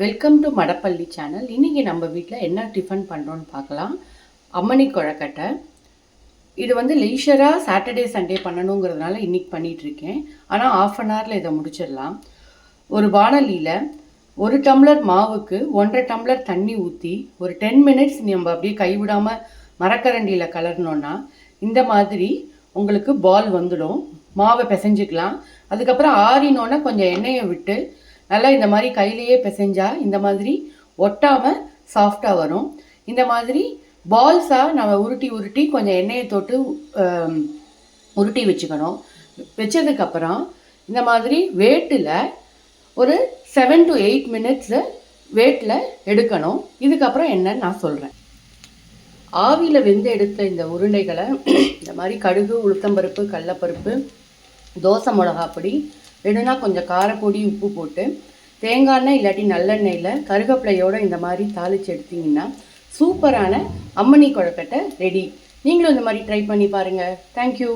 Welcome to மடப்பள்ளி channel இன்றைக்கி நம்ம வீட்டில் என்ன டிஃபன் பண்ணுறோன்னு பார்க்கலாம். அம்மணி கொழக்கட்டை. இது வந்து லெய்ஷராக சாட்டர்டே சண்டே பண்ணணுங்கிறதுனால இன்றைக்கி பண்ணிகிட்ருக்கேன் ஆனால் ஆஃப் அன் ஹவரில் இதை முடிச்சிடலாம். ஒரு வானலியில் ஒரு டம்ளர் மாவுக்கு ஒன்றரை டம்ளர் தண்ணி ஊற்றி ஒரு டென் மினிட்ஸ் நம்ம அப்படியே கைவிடாமல் மரக்கரண்டியில் கலரணுன்னா இந்த மாதிரி உங்களுக்கு பால் வந்துடும். மாவை பிசைஞ்சுக்கலாம். அதுக்கப்புறம் ஆறினோன்னா கொஞ்சம் எண்ணெயை விட்டு நல்லா இந்த மாதிரி கையிலேயே பிசைஞ்சா இந்த மாதிரி ஒட்டாமல் சாஃப்டாக வரும். இந்த மாதிரி பால்ஸாக நம்ம உருட்டி உருட்டி கொஞ்சம் எண்ணெயை தொட்டு உருட்டி வச்சுக்கணும். வச்சதுக்கப்புறம் இந்த மாதிரி வேட்டில் ஒரு செவன் டு எயிட் மினிட்ஸு வேட்டில் எடுக்கணும். இதுக்கப்புறம் என்னன்னு நான் சொல்கிறேன் ஆவியில் வெந்து எடுத்த இந்த உருண்டைகளை இந்த மாதிரி கடுகு உளுத்தம்பருப்பு கடலப்பருப்பு தோசை மிளகா பொடி வேணும்னா கொஞ்சம் காரப்பொடி உப்பு போட்டு தேங்காய் எண்ணெய் இல்லாட்டி நல்லெண்ணெயில் கருவேப்பிலையோட இந்த மாதிரி தாளித்து எடுத்தீங்கன்னா சூப்பரான அம்மணி கொழக்கட்டை ரெடி நீங்களும் இந்த மாதிரி ட்ரை பண்ணி பாருங்கள் தேங்க்யூ